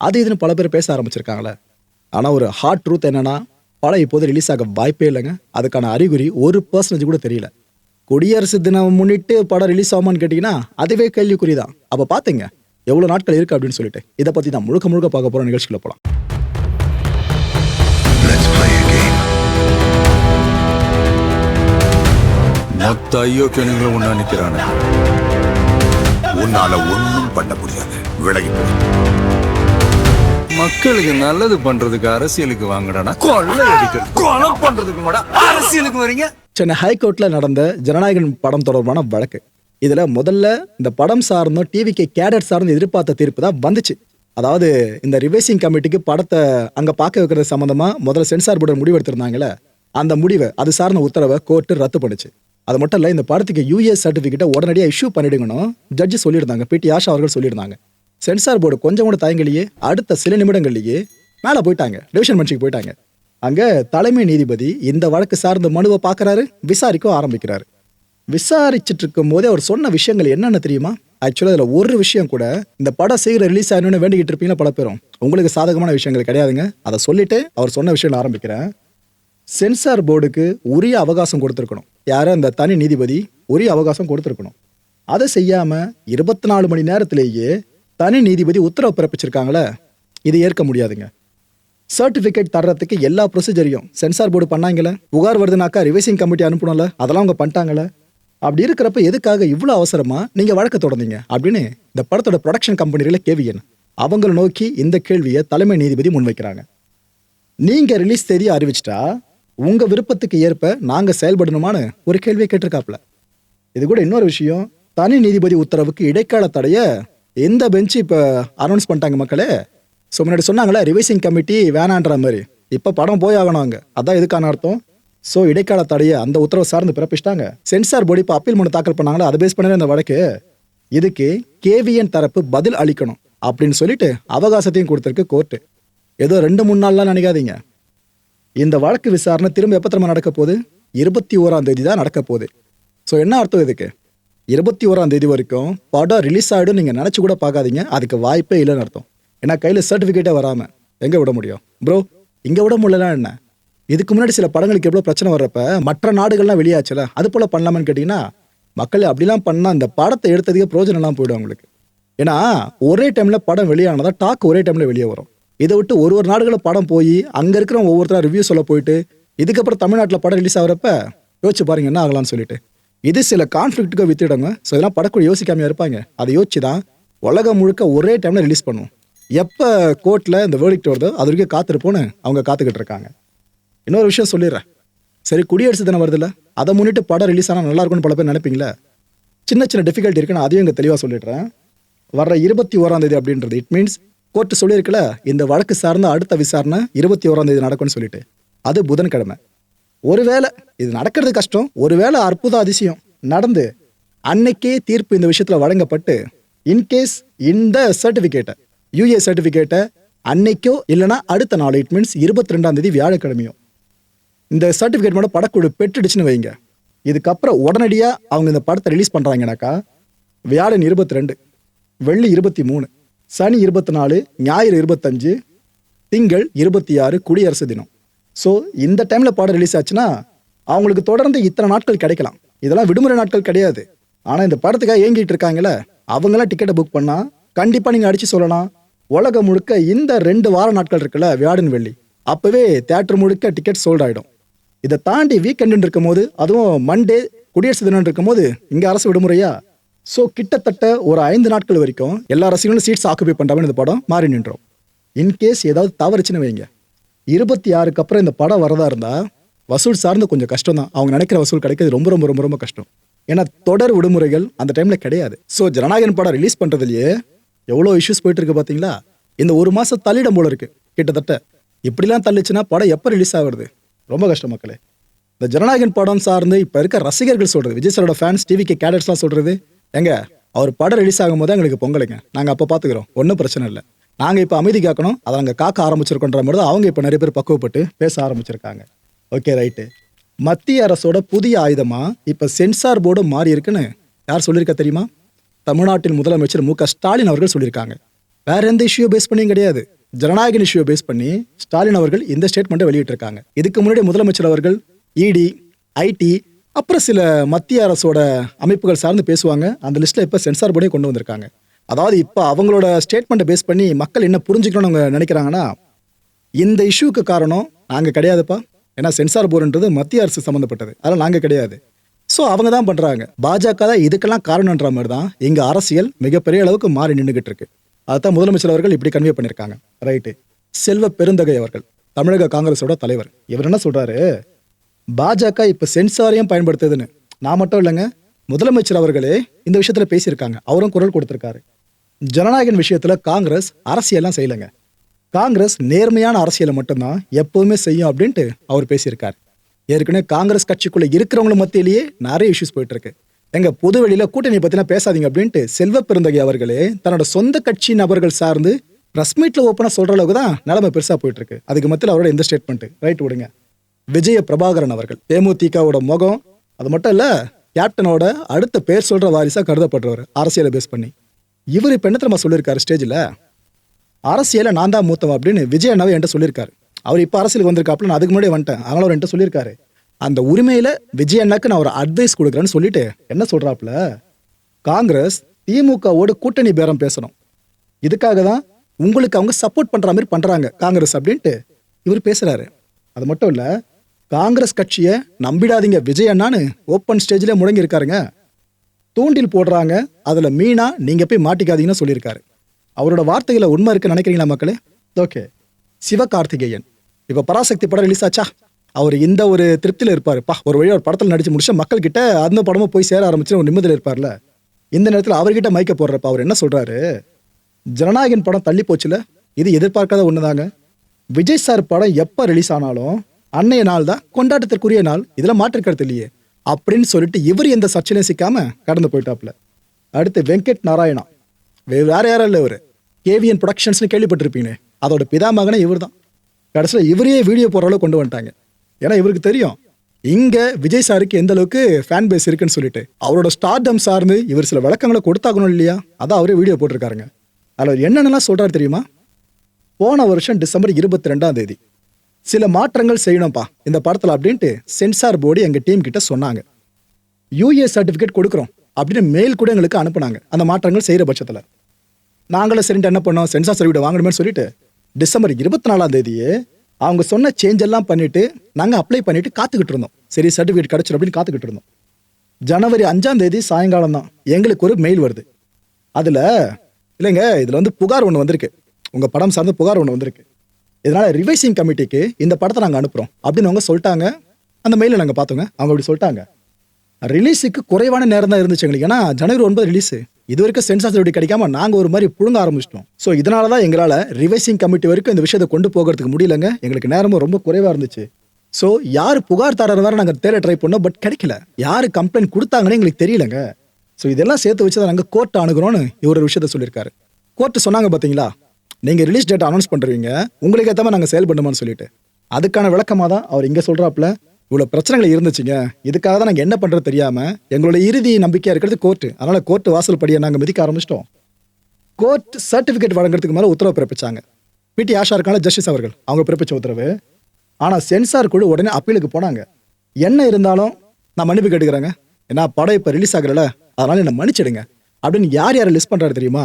அது இதுன்னு பல பேர் பேச ஆரம்பிச்சிருக்காங்களே. ஆனால் ஒரு ஹார்ட் ட்ரூத் என்னன்னா படம் இப்போது ரிலீஸ் ஆக வாய்ப்பே இல்லைங்க. அதுக்கான அறிகுறி ஒரு பர்சன்டேஜ் கூட தெரியல. குடியரசு தினம் முன்னிட்டு படம் ரிலீஸ் ஆகுமான்னு கேட்டிங்கன்னா அதுவே கேள்விக்குறி தான் அப்போ பார்த்துங்க எவ்வளோ நாட்கள் இருக்குது அப்படின்னு சொல்லிட்டு. இதை பற்றி தான் முழுக்க முழுக்க பார்க்க போகிற நிகழ்ச்சியில் போகலாம் Let's ஐயோ a ஒன்றா மொத்த ஐயோக்கியனுங்களும் ஒண்ணா உன்னால ஒன்றும் பண்ண முடியாது. விலகி மக்களுக்கு நல்லது பண்றதுக்கு அரசியலுக்கு கொள்ளை அடிக்கிறது கொலை பண்றதுக்கு மாடா அரசியலுக்கு வரீங்க? சென்னை ஹைகோர்ட்டில் நடந்த ஜனநாயகன் படம் தொடர்பான வழக்கு. இதில் முதல்ல இந்த படம் சார்ந்தும் டிவிக்கு கேடட் சார்ந்து எதிர்பார்த்த தீர்ப்பு தான் வந்துச்சு. அதாவது இந்த ரிவைசிங் கமிட்டிக்கு படத்தை அங்கே பார்க்க வைக்கிறது சம்மந்தமாக முதல்ல சென்சார் போர்டு முடிவு எடுத்திருந்தாங்களே அந்த முடிவை அது சார்ந்த உத்தரவை கோர்ட்டு ரத்து பண்ணுச்சு. அது மட்டும் இல்லை இந்த படத்துக்கு யூஎஸ் சர்டிஃபிகேட்டை உடனடியாக இஷ்யூ பண்ணிடுங்கணும் ஜட்ஜி சொல்லியிருந்தாங்க பிடி ஆஷா அவர்கள் சொல்லியிருந்தாங்க. சென்சார் போர்டு கொஞ்சம் கூட தயங்கலையே அடுத்த சில நிமிடங்கள்லேயே மேலே போயிட்டாங்க டிவிஷன் பெஞ்சுக்கு போயிட்டாங்க. அங்கே தலைமை நீதிபதி இந்த வழக்கு சார்ந்த மனுவை பார்க்கறாரு விசாரிக்க ஆரம்பிக்கிறாரு. விசாரிச்சுட்டு இருக்கும் போதே அவர் சொன்ன விஷயங்கள் என்னென்ன தெரியுமா? ஆக்சுவலாக அதில் ஒரு விஷயம் கூட இந்த படம் சீக்கிரம் ரிலீஸ் ஆகணும்னு வேண்டிக்கிட்டு இருப்பீங்களா பல பேரும்? உங்களுக்கு சாதகமான விஷயங்கள் கிடையாதுங்க. அதை சொல்லிட்டு அவர் சொன்ன விஷயம் ஆரம்பிக்கிறேன் சென்சார் போர்டுக்கு உரிய அவகாசம் கொடுத்துருக்கணும். யாரும் அந்த தனி நீதிபதி உரிய அவகாசம் கொடுத்துருக்கணும். அதை செய்யாமல் இருபத்தி நாலு மணி நேரத்திலேயே தனி நீதிபதி உத்தரவு பிறப்பிச்சிருக்காங்களே இது ஏற்க முடியாதுங்க. சர்டிஃபிகேட் தர்றதுக்கு எல்லா ப்ரொசீஜரையும் சென்சார் போர்டு பண்ணாங்களே புகார் வருதுனாக்கா ரிவைசிங் கமிட்டி அனுப்பணும்ல அதெல்லாம் அவங்க பண்ணிட்டாங்களே. அப்படி இருக்கிறப்ப எதுக்காக இவ்வளோ அவசரமா நீங்க வழக்கு தொடர்ந்தீங்க அப்படின்னு இந்த படத்தோட ப்ரொடக்ஷன் கம்பெனிகளை கேவியன் அவங்கள நோக்கி இந்த கேள்வியை தலைமை நீதிபதி முன்வைக்கிறாங்க. நீங்க ரிலீஸ் தேதியை அறிவிச்சிட்டா உங்க விருப்பத்துக்கு ஏற்ப நாங்க செயல்படணுமான்னு ஒரு கேள்வியை கேட்டிருக்காப்ல. இது கூட இன்னொரு விஷயம் தனி நீதிபதி உத்தரவுக்கு இடைக்கால தடைய எந்த பெஞ்ச் இப்போ அனௌன்ஸ் பண்ணிட்டாங்க மக்களே? ஸோ முன்னாடி சொன்னாங்களே ரிவைசிங் கமிட்டி வேணான்ற மாதிரி. இப்போ படம் போய் ஆகணும் அங்கே. அதான் இதுக்கான அர்த்தம். ஸோ இடைக்கால தடையை அந்த உத்தரவு சார்ந்து பிறப்பிச்சிட்டாங்க. சென்சார் போர்டு இப்போ அப்பீல் மனு தாக்கல் பண்ணாங்களே? அதை பேஸ் பண்ணவே இந்த வழக்கு. இதுக்கு கேவிஎன் தரப்பு பதில் அளிக்கணும் அப்படின்னு சொல்லிட்டு அவகாசத்தையும் கொடுத்துருக்கு கோர்ட்டு ஏதோ ரெண்டு மூணு நாள்லாம் நினைக்காதீங்க. இந்த வழக்கு விசாரணை திரும்ப எப்போ திரும்ப நடக்க போகுது? இருபத்தி ஓராம் தேதி தான் நடக்க போகுது. ஸோ என்ன அர்த்தம் இதுக்கு? இருபத்தி ஓராம் தேதி வரைக்கும் படம் ரிலீஸ் ஆகிடும் நீங்கள் நினச்சி கூட பார்க்காதீங்க. அதுக்கு வாய்ப்பே இல்லைன்னு அர்த்தம். ஏன்னா கையில் சர்டிஃபிகேட்டே வராமல் எங்கே விட முடியும்? ப்ரோ இங்கே விட முடியலனா என்ன? இதுக்கு முன்னாடி சில படங்களுக்கு எவ்வளோ பிரச்சனை வர்றப்ப மற்ற நாடுகள்லாம் வெளியாச்சுல அது போல் பண்ணலாமான்னு கேட்டிங்கன்னா மக்கள் அப்படிலாம் பண்ணால் அந்த படத்தை எடுத்ததுக்கே பிரோஜனம்லாம் போயிடும் அவங்களுக்கு. ஏன்னா ஒரே டைமில் படம் வெளியானதா டாக் ஒரே டைமில் வெளியே வரும். இதை விட்டு ஒரு ஒரு நாடுகளில் படம் போய் அங்கே இருக்கிற ஒவ்வொருத்தராக ரிவ்யூ சொல்ல போயிட்டு இதுக்கப்புறம் தமிழ்நாட்டில் படம் ரிலீஸ் ஆகிறப்ப யோசிச்சு பாருங்க என்ன ஆகலாம்னு சொல்லிட்டு. இது சில கான்ஃப்ளிக்ட்டுக்கு வித்திடுங்க. ஸோ இதெல்லாம் படக்குழு யோசிக்காம இருப்பாங்க. அதை யோசிச்சு தான் உலகம் முழுக்க ஒரே டைமில் ரிலீஸ் பண்ணுவோம் எப்போ கோர்ட்டில் இந்த வேர்டிக்ட் வருதோ அது வரைக்கும் காத்திருப்போன்னு அவங்க காத்துக்கிட்டு இருக்காங்க. இன்னொரு விஷயம் சொல்லிடுறேன். சரி குடியரசு தினம் வருதுல்ல? அதை முன்னிட்டு படம் ரிலீஸ் ஆனால் நல்லா இருக்கும்னு பல பேர் நினைப்பீங்களா? சின்ன சின்ன டிஃபிகல்ட்டி இருக்குன்னு அதையும் இங்கே தெளிவாக சொல்லிடுறேன். வர்ற இருபத்தி ஓராம் தேதி அப்படின்றது. இட் மீன்ஸ் கோர்ட்டு சொல்லியிருக்கல இந்த வழக்கு சார்ந்த அடுத்த விசாரணை இருபத்தி ஓராம் தேதி நடக்கும்னு சொல்லிட்டு. அது புதன்கிழமை. ஒருவேளை இது நடக்கிறது கஷ்டம் ஒருவேளை அற்புத அதிசயம் நடந்து அன்னைக்கே தீர்ப்பு இந்த விஷயத்தில் வழங்கப்பட்டு இன்கேஸ் இந்த சர்டிஃபிகேட்டை யூஏ சர்டிஃபிகேட்டை அன்னைக்கோ இல்லைனா அடுத்த நாள் இட் மீன்ஸ் இருபத்தி ரெண்டாம் தேதி வியாழக்கிழமையோ இந்த சர்டிஃபிகேட் மட்டும் படக்குழு பெற்றுடுச்சுன்னு வைங்க. இதுக்கப்புறம் உடனடியாக அவங்க இந்த படத்தை ரிலீஸ் பண்ணுறாங்கனாக்கா வியாழன் இருபத்தி ரெண்டு வெள்ளி இருபத்தி மூணு சனி இருபத்தி நாலு ஞாயிறு இருபத்தஞ்சு திங்கள் இருபத்தி ஆறு குடியரசு தினம். ஸோ இந்த டைமில் படம் ரிலீஸ் ஆச்சுன்னா அவங்களுக்கு தொடர்ந்து இத்தனை நாட்கள் கிடைக்கலாம். இதெல்லாம் விடுமுறை நாட்கள் கிடையாது. ஆனால் இந்த படத்துக்காக ஏங்கிட்டு இருக்காங்களே அவங்களாம் டிக்கெட்டை புக் பண்ணால் கண்டிப்பாக நீங்கள் அடித்து சொல்லலாம். உலகம் முழுக்க இந்த ரெண்டு வார நாட்கள் இருக்குல்ல வியாழன் வெள்ளி. அப்போவே தேட்டர் முழுக்க டிக்கெட் சோல்ட் ஆகிடும் இதை தாண்டி வீக்கெண்டு இருக்கும்போது அதுவும் மண்டே குடியரசு தினம் இருக்கும்போது இங்கே அரசு விடுமுறையா? ஸோ கிட்டத்தட்ட ஒரு ஐந்து நாட்கள் வரைக்கும் எல்லா ரசிகர்களும் சீட்ஸ் ஆக்குபை பண்ணுறாங்கன்னு இந்த படம் மாறி நின்றோம். இன்கேஸ் ஏதாவது தவறுச்சுன்னு வைங்க. இருபத்தி ஆறுக்கு அப்புறம் இந்த படம் வரதா இருந்தால் வசூல் சார்ந்து கொஞ்சம் கஷ்டம் தான் அவங்க நினைக்கிற வசூல் கிடைக்கிறது ரொம்ப ரொம்ப ரொம்ப ரொம்ப கஷ்டம். ஏன்னா தொடர் விடுமுறைகள் அந்த டைமில் கிடையாது. ஸோ ஜனநாயகன் படம் ரிலீஸ் பண்ணுறதுலையே எவ்வளோ இஷ்யூஸ் போயிட்டு இருக்கு பார்த்தீங்களா இந்த ஒரு மாதம் தள்ளிடம் போல இருக்கு கிட்டத்தட்ட. இப்படிலாம் தள்ளிச்சுன்னா படம் எப்போ ரிலீஸ் ஆகுறது? ரொம்ப கஷ்டம் மக்களே. இந்த ஜனநாயகன் படம் சார்ந்து இப்போ இருக்க ரசிகர்கள் சொல்றது விஜய் சாரோட ஃபேன்ஸ் டிவிக்கு கேடட்ஸ்லாம் சொல்றது எங்க அவர் படம் ரிலீஸ் ஆகும் போது எங்களுக்கு பொங்கலுங்க. நாங்கள் அப்போ பார்த்துக்குறோம் ஒன்றும் பிரச்சனை இல்லை. நாங்கள் இப்போ அமைதி காக்கணும். அதை நாங்கள் காக்க ஆரம்பிச்சிருக்கோன்ற மாதிரி தான் அவங்க இப்போ நிறைய பேர் பக்குவப்பட்டு பேச ஆரம்பிச்சிருக்காங்க. ஓகே ரைட்டு மத்திய அரசோட புதிய ஆயுதமாக இப்போ சென்சார் போர்டு மாறி இருக்குன்னு யார் சொல்லியிருக்கா தெரியுமா? தமிழ்நாட்டின் முதலமைச்சர் மு க ஸ்டாலின் அவர்கள் சொல்லியிருக்காங்க. வேற எந்த இஷ்யூ பேஸ் பண்ணியும் கிடையாது. ஜனநாயகன் இஷ்யூ பேஸ் பண்ணி ஸ்டாலின் அவர்கள் இந்த ஸ்டேட்மெண்ட்டை வெளியிட்டிருக்காங்க. இதுக்கு முன்னாடி முதலமைச்சர் அவர்கள் இடி ஐடி அப்புறம் சில மத்திய அரசோட அமைப்புகள் சார்ந்து பேசுவாங்க. அந்த லிஸ்ட்டில் இப்போ சென்சார் போர்டே கொண்டு வந்திருக்காங்க. அதாவது இப்போ அவங்களோட ஸ்டேட்மெண்ட்டை பேஸ் பண்ணி மக்கள் என்ன புரிஞ்சுக்கணும்னு அவங்க நினைக்கிறாங்கன்னா இந்த இஷ்யூக்கு காரணம் நாங்கள் கிடையாதுப்பா. ஏன்னா சென்சார் போர்டுன்றது மத்திய அரசு சம்மந்தப்பட்டது அதெல்லாம் நாங்கள் கிடையாது. ஸோ அவங்க தான் பண்ணுறாங்க பாஜக தான் இதுக்கெல்லாம் காரணன்ற மாதிரி தான் எங்கள் அரசியல் மிகப்பெரிய அளவுக்கு மாறி நின்றுகிட்டு இருக்கு. அதுதான் முதலமைச்சர் அவர்கள் இப்படி கன்வே பண்ணியிருக்காங்க. ரைட்டு செல்வ பெருந்தகை அவர்கள் தமிழக காங்கிரஸோட தலைவர். இவர் என்ன சொல்கிறாரு பாஜக இப்போ சென்சாரையும் பயன்படுத்துதுன்னு. நான் மட்டும் இல்லைங்க முதலமைச்சர் அவர்களே இந்த விஷயத்தில் பேசியிருக்காங்க. அவரும் குரல் கொடுத்துருக்காரு. ஜனநாயகன் விஷயத்தில் காங்கிரஸ் அரசியல்லாம் செய்யலைங்க. காங்கிரஸ் நேர்மையான அரசியலை மட்டும்தான் எப்போவுமே செய்யும் அப்படின்ட்டு அவர் பேசியிருக்கார். ஏற்கனவே காங்கிரஸ் கட்சிக்குள்ள இருக்கிறவங்களும் மத்தியிலேயே நிறைய இஷ்யூஸ் போயிட்டுருக்கு. எங்கள் எங்க கூட்டணி பற்றினா பேசாதீங்க அப்படின்ட்டு செல்வ பெருந்தகை அவர்களே தன்னோட சொந்த கட்சி நபர்கள் சார்ந்து ப்ரெஸ் மீட்டில் ஓப்பனாக சொல்கிற அளவுக்கு தான் நிலைமை பெருசாக போயிட்டுருக்கு. அதுக்கு மத்தியில் அவரோட எந்த ஸ்டேட்மெண்ட் ரைட் விடுங்க. விஜய பிரபாகரன் அவர்கள் தேமுதிகவோட முகம் அது மட்டும் இல்லை கேப்டனோட அடுத்த பேர் சொல்கிற வாரிசாக கருதப்படுறவர் அரசியலை பேஸ் பண்ணி. இவர் இப்போ என்ன தெரியுமா சொல்லியிருக்காரு ஸ்டேஜில் அரசியலை நான் தான் மூத்தவன் அப்படின்னு விஜய் அண்ணாவே என்கிட்ட சொல்லியிருக்காரு அவர் இப்போ அரசியலுக்கு வந்திருக்காப்புல நான் அதுக்கு முன்னாடி வந்துட்டேன். அதனால அவர் என்கிட்ட சொல்லியிருக்காரு அந்த உரிமையில் விஜய் அண்ணாக்கு நான் ஒரு அட்வைஸ் கொடுக்குறேன்னு சொல்லிட்டு என்ன சொல்கிறாப்புல காங்கிரஸ் திமுகவோட கூட்டணி பேரம் பேசணும். இதுக்காக தான் உங்களுக்கு அவங்க சப்போர்ட் பண்ணுற மாதிரி பண்ணுறாங்க காங்கிரஸ் அப்படின்ட்டு இவர் பேசுகிறாரு அது மட்டும் இல்லை காங்கிரஸ் கட்சியை நம்பிடாதீங்க விஜய் அண்ணான்னு ஓப்பன் ஸ்டேஜில் முடங்கி இருக்காருங்க தூண்டில் போடுறாங்க. அதில் மீனா நீங்கள் போய் மாட்டிக்காதீங்கன்னு சொல்லியிருக்காரு. அவரோட வார்த்தைகளை உண்மை இருக்குன்னு நினைக்கிறீங்களா மக்களே? ஓகே. சிவகார்த்திகேயன். இப்போ பராசக்தி படம் ரிலீஸ் ஆச்சா? அவர் இந்த ஒரு திருப்தியில் இருப்பார்ப்பா ஒரு வழியாக ஒரு படத்தில் நடிச்சு முடிச்சு மக்கள் கிட்ட அந்த படமும் போய் சேர ஆரம்பிச்சு ஒரு நிம்மதியில் இருப்பார்ல? இந்த நேரத்தில் அவர்கிட்ட மைக்க போடுறப்ப அவர் என்ன சொல்கிறாரு ஜனநாயகன் படம் தள்ளி போச்சுல? இது எதிர்பார்க்காத ஒண்ணுதாங்க. விஜய் சார் படம் எப்போ ரிலீஸ் ஆனாலும் அன்னைய நாள் தான் கொண்டாட்டத்திற்குரிய நாள். இதில் மாற்று இல்லையே. அப்படின்னு சொல்லிட்டு இவர் எந்த சர்ச்சையிலும் சிக்காமல் கடந்து போயிட்டாப்ல அடுத்து வெங்கட் நாராயணா. வே- வேறு யாரும் இல்லை இவர். கேவிஎன் ப்ரொடக்ஷன்ஸ்னு கேள்விப்பட்டிருப்பீங்க அதோட பிதாமகனே இவர் தான் கடைசியில் இவரையே வீடியோ போகிற அளவுக்கு கொண்டு வந்துட்டாங்க. ஏன்னா இவருக்கு தெரியும் இங்கே விஜய் சாருக்கு எந்த அளவுக்கு ஃபேன் பேஸ் இருக்குன்னு சொல்லிட்டு அவரோட ஸ்டார்டம் சார்ந்து இவர் சில விளக்கங்களை கொடுத்தாகணும் இல்லையா? அதான் அவரே வீடியோ போட்டிருக்காருங்க. அதில் அவர் என்னென்னலாம் சொல்கிறார் தெரியுமா? போன வருஷம் டிசம்பர் இருபத்தி ரெண்டாம் தேதி. சில மாற்றங்கள் செய்யணும்ப்பா இந்த படத்தில் அப்படின்ட்டு சென்சார் போர்டு எங்கள் டீம் கிட்ட சொன்னாங்க. யூஏ சர்டிஃபிகேட் கொடுக்குறோம் அப்படின்னு மெயில் கூட எங்களுக்கு அனுப்புனாங்க அந்த மாற்றங்கள் செய்கிற பட்சத்தில். நாங்களும் சரின்ட்டு என்ன பண்ணோம் சென்சார் சர்டிஃபிகேட் வாங்கணுமே சொல்லிட்டு டிசம்பர் இருபத்தி நாலாம் தேதியே அவங்க சொன்ன சேஞ்ச் எல்லாம் பண்ணிட்டு நாங்கள் அப்ளை பண்ணிட்டு காத்துக்கிட்டு இருந்தோம். சரி சர்டிஃபிகேட் கிடச்சிடும் அப்படின்னு காத்துக்கிட்டு இருந்தோம். ஜனவரி அஞ்சாம் தேதி சாயங்காலம் தான் எங்களுக்கு ஒரு மெயில் வருது. அதில் இல்லைங்க இதில் வந்து புகார் ஒன்று வந்திருக்கு. உங்கள் படம் சார்ந்த புகார் ஒன்று வந்திருக்கு. இதனால ரிவைசிங் கமிட்டிக்கு இந்த படத்தை நாங்கள் அனுப்புகிறோம் அப்படின்னு அவங்க சொல்லிட்டாங்க. அந்த மெயிலை நாங்கள் பார்த்தோங்க. அவங்க அப்படி சொல்லிட்டாங்க. ரிலீஸுக்கு குறைவான நேரம் தான் இருந்துச்சு எங்களுக்கு. ஏன்னா ஜனவரி ஒன்பது ரிலீஸு இது வரைக்கும் சென்சார் சர்டிஃபிகேட் கிடைக்காம நாங்கள் ஒரு மாதிரி புழுங்க ஆரம்பிச்சிட்டோம். ஸோ இதனால தான் எங்களால் ரிவைசிங் கமிட்டி வரைக்கும் இந்த விஷயத்தை கொண்டு போகிறதுக்கு முடியலங்க. எங்களுக்கு நேரமும் ரொம்ப குறைவாக இருந்துச்சு. ஸோ யார் புகார்தாரர் வேறு நாங்கள் தேட ட்ரை பண்ணோம். பட் கிடைக்கல. யார் கம்ப்ளைண்ட் கொடுத்தாங்கன்னு எங்களுக்கு தெரியலங்க. ஸோ இதெல்லாம் சேர்த்து வச்சு தான் நாங்கள் கோர்ட் அணுகிறோன்னு இவர் ஒரு விஷயத்த சொல்லியிருக்காரு. கோர்ட்டு சொன்னாங்க பார்த்தீங்களா நீங்கள் ரிலீஸ் டேட் அனௌன்ஸ் பண்ணுறீங்க உங்களுக்கு ஏற்ற மாதிரி நாங்கள் சேல் பண்ணுமான்னு சொல்லிட்டு. அதுக்கான விளக்கமாக தான் அவர் இங்கே சொல்கிறாப்புல இவ்வளோ பிரச்சனைகள் இருந்துச்சுங்க. இதுக்காக தான் நாங்கள் என்ன பண்ணுறது தெரியாமல் எங்களோட இறுதி நம்பிக்கையாக இருக்கிறது கோர்ட்டு அதனால் கோர்ட்டு வாசல் படியை நாங்கள் மிதிக்க ஆரம்பிச்சிட்டோம். கோர்ட் சர்டிஃபிகேட் வழங்குறதுக்கு மேலே உத்தரவு பிறப்பிச்சாங்க. பிடி ஆஷா இருக்கான ஜஸ்டிஸ் அவர்கள் அவங்க பிறப்பிச்ச உத்தரவு. ஆனால் சென்சார் குழு உடனே அப்பீலுக்கு போனாங்க. என்ன இருந்தாலும் நான் மன்னிப்பு கேட்டுக்கிறேங்க. ஏன்னா படம் இப்போ ரிலீஸ் ஆகிறல அதனால் என்னை மன்னிச்சிடுங்க. அப்படின்னு யார் யாரை லிஸ்ட் பண்ணுறாரு தெரியுமா?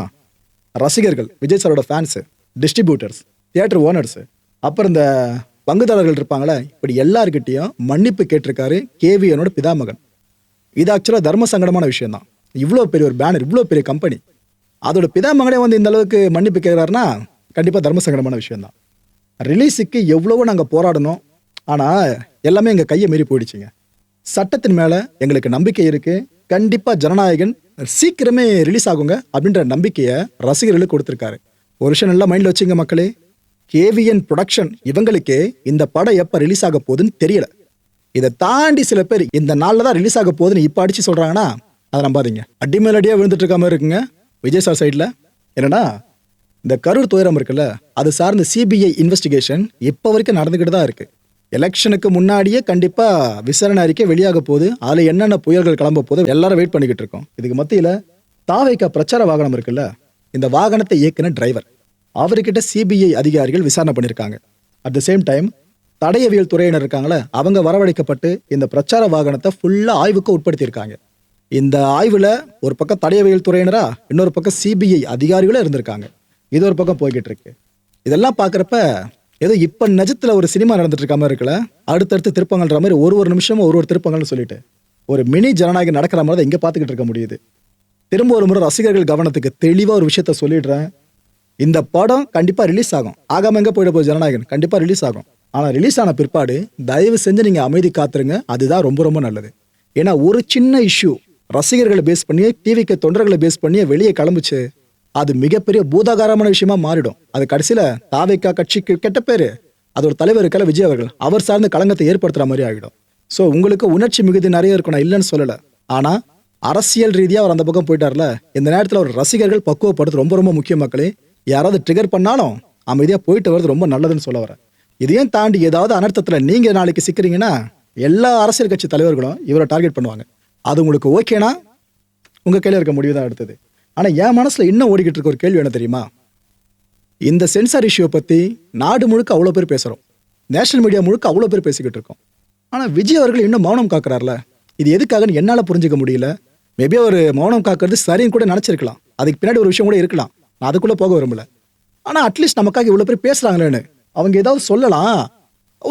ரசிகர்கள் விஜய் சாரோட ஃபேன்ஸு டிஸ்ட்ரிபியூட்டர்ஸ் தியேட்டர் ஓனர்ஸு அப்புறம் இந்த பங்குதாரர்கள் இருப்பாங்களே இப்படி எல்லாருக்கிட்டேயும் மன்னிப்பு கேட்டிருக்காரு கேவியனோட பிதாமகன். இது ஆக்சுவலாக தர்ம சங்கடமான விஷயம் தான் இவ்வளோ பெரிய ஒரு பேனர் இவ்வளோ பெரிய கம்பெனி அதோட பிதாமகனே வந்து இந்த அளவுக்கு மன்னிப்பு கேட்குறாருன்னா கண்டிப்பாக தர்ம சங்கடமான விஷயம் தான் ரிலீஸுக்கு எவ்வளவோ நாங்கள் போராடணும். ஆனால் எல்லாமே எங்கள் கையை மீறி போயிடுச்சுங்க. சட்டத்தின் மேலே எங்களுக்கு நம்பிக்கை இருக்குது கண்டிப்பாக ஜனநாயகன் சீக்கிரமே ரிலீஸ் ஆகுங்க அப்படின்ற நம்பிக்கையை ரசிகர்களுக்கு கொடுத்துருக்காரு. ஒரு விஷயம் நல்லா மைண்டில் வச்சுங்க மக்களே கேவிஎன் ப்ரொடக்ஷன் இவங்களுக்கே இந்த படம் எப்ப ரிலீஸ் ஆக போகுதுன்னு தெரியல. இதை தாண்டி சில பேர் இந்த நாளில் தான் ரிலீஸ் ஆக போகுதுன்னு இப்ப அடிச்சு சொல்கிறாங்கன்னா அதை நம்பாதீங்க. அடி மேல் விழுந்துட்டு இருக்க மாதிரி இருக்குங்க விஜய் சார் சைடில் என்னன்னா இந்த கரூர் துயரம் இருக்குல்ல அது சார்ந்த சிபிஐ இன்வெஸ்டிகேஷன் இப்போ வரைக்கும் நடந்துக்கிட்டு தான் இருக்குது எலெக்ஷனுக்கு முன்னாடியே கண்டிப்பாக விசாரணை அறிக்கை வெளியாக போகுது. அதில் என்னென்ன புயல்கள் கிளம்ப போகுது எல்லாரும் வெயிட் பண்ணிக்கிட்டு இருக்கோம். இதுக்கு மத்தியில் தாவைக்கா பிரச்சார வாகனம் இருக்குல்ல இந்த வாகனத்தை இயக்குன டிரைவர் அவர்கிட்ட சிபிஐ அதிகாரிகள் விசாரணை பண்ணியிருக்காங்க அட் த சேம் டைம் தடையவியல் துறையினர் இருக்காங்களே அவங்க வரவழைக்கப்பட்டு இந்த பிரச்சார வாகனத்தை ஃபுல்லாக ஆய்வுக்கு உட்படுத்தியிருக்காங்க. இந்த ஆய்வில் ஒரு பக்கம் தடையவியல் துறையினரா இன்னொரு பக்கம் சிபிஐ அதிகாரிகளும் இருந்திருக்காங்க. இது ஒரு பக்கம் போய்கிட்டு இருக்கு. இதெல்லாம் பார்க்குறப்ப ஏதோ இப்போ நிஜத்துல ஒரு சினிமா நடந்துட்டு இருக்க மாதிரி இருக்குல்ல? அடுத்தடுத்து திருப்பங்கள்ன்ற மாதிரி ஒரு ஒரு நிமிஷமும் ஒரு ஒரு திருப்பங்கள்னு சொல்லிட்டு. ஒரு மினி ஜனநாயகம் நடக்கிற மாதிரி தான் இங்கே பார்த்துக்கிட்டு இருக்க முடியுது. திரும்ப ஒரு முறை ரசிகர்கள் கவனத்துக்கு தெளிவாக ஒரு விஷயத்த சொல்லிடுறேன். இந்த படம் கண்டிப்பாக ரிலீஸ் ஆகும். ஆகாம எங்கே போயிட போகுது ஜனநாயகன் கண்டிப்பாக ரிலீஸ் ஆகும். ஆனால் ரிலீஸ் ஆன பிற்பாடு தயவு செஞ்சு நீங்கள் அமைதி காத்துருங்க. அதுதான் ரொம்ப ரொம்ப நல்லது. ஏன்னா ஒரு சின்ன இஷ்யூ ரசிகர்களை பேஸ் பண்ணியே டிவிக்கு தொண்டர்களை பேஸ் பண்ணியே வெளியே கிளம்புச்சு. அது மிகப்பெரிய பூதாகாரமான விஷயமா மாறிடும். அது கடைசியில் தாவைக்கா கட்சிக்கு கெட்ட பேரு. அதோட தலைவர் இருக்கல விஜய் அவர்கள். அவர் சார்ந்த களங்கத்தை ஏற்படுத்துற மாதிரி ஆகிடும். ஸோ உங்களுக்கு உணர்ச்சி மிகுதி நிறைய இருக்கும் நான் இல்லைன்னு சொல்லலை. ஆனால் அரசியல் ரீதியாக அவர் அந்த பக்கம் போயிட்டார்ல. இந்த நேரத்தில் அவர் ரசிகர்கள் பக்குவப்படுறது ரொம்ப ரொம்ப முக்கிய மக்களே. யாராவது ட்ரிகர் பண்ணாலும் அமைதியாக போயிட்டு வர்றது ரொம்ப நல்லதுன்னு சொல்ல வரேன். இதையும் தாண்டி ஏதாவது அனர்த்தத்தில் நீங்கள் நாளைக்கு சிக்கிறீங்கன்னா எல்லா அரசியல் கட்சி தலைவர்களும் இவரை டார்கெட் பண்ணுவாங்க. அது உங்களுக்கு ஓகேனா உங்கள் கையில் இருக்க முடிவு தான் அடுத்தது. ஆனால் என் மனசில் இன்னும் ஓடிக்கிட்டு இருக்க ஒரு கேள்வி என்ன தெரியுமா? இந்த சென்சார் இஷ்யூவை பற்றி நாடு முழுக்க அவ்வளோ பேர் பேசுகிறோம் நேஷனல் மீடியா முழுக்க அவ்வளோ பேர் பேசிக்கிட்டு இருக்கோம். ஆனால் விஜய் அவர்கள் இன்னும் மௌனம் காக்கிறார்ல? இது எதுக்காகன்னு என்னால் புரிஞ்சுக்க முடியல? மேபி அவர் மௌனம் காக்கிறது சரின்னு கூட நினச்சிருக்கலாம். அதுக்கு பின்னாடி ஒரு விஷயம் கூட இருக்கலாம். நான் அதுக்குள்ளே போக விரும்பல. ஆனால் அட்லீஸ்ட் நமக்காக இவ்வளோ பேர் பேசுகிறாங்களேன்னு அவங்க ஏதாவது சொல்லலாம்.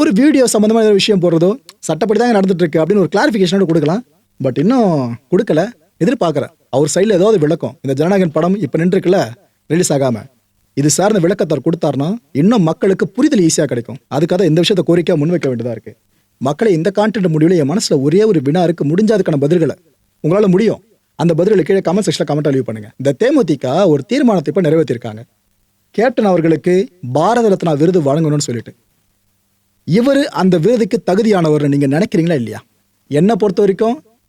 ஒரு வீடியோ சம்மந்தமான ஏதாவது விஷயம் போடுறதோ சட்டப்படி தான் நடந்துட்டு இருக்கு அப்படின்னு ஒரு கிளாரிஃபிகேஷனோட கொடுக்கலாம். பட் இன்னும் கொடுக்கல. எதிர்பார்க்குறேன் அவர் சைடில் ஏதாவது விளக்கம். இந்த ஜனநாயகன் படம் இப்போ நின்றுருக்குல்ல ரிலீஸ் ஆகாம. இது சார்ந்த விளக்கத்தார் கொடுத்தாருன்னா இன்னும் மக்களுக்கு புரிதல் ஈஸியாக கிடைக்கும். அதுக்காக இந்த விஷயத்தை கோரிக்கையாக முன்வைக்க வேண்டியதாக இருக்கு. மக்களை இந்த கான்டென்ட் முடிவில் என் மனசில் ஒரே ஒரு வினா இருக்கு முடிஞ்சதுக்கான பதில்களை. உங்களால் முடியும். அந்த பதில்களை கீழே கமெண்ட் செக்ஷனில் கமெண்ட் லீவ் பண்ணுங்க. இந்த தேமுதிக ஒரு தீர்மானத்தை இப்போ நிறைவேற்றிருக்காங்க. கேப்டன் அவர்களுக்கு பாரத ரத்னா விருது வழங்கணும்னு சொல்லிட்டு. இவர் அந்த விருதுக்கு தகுதியானவர் நீங்கள் நினைக்கிறீங்களா இல்லையா? என்னை பொறுத்த வரைக்கும்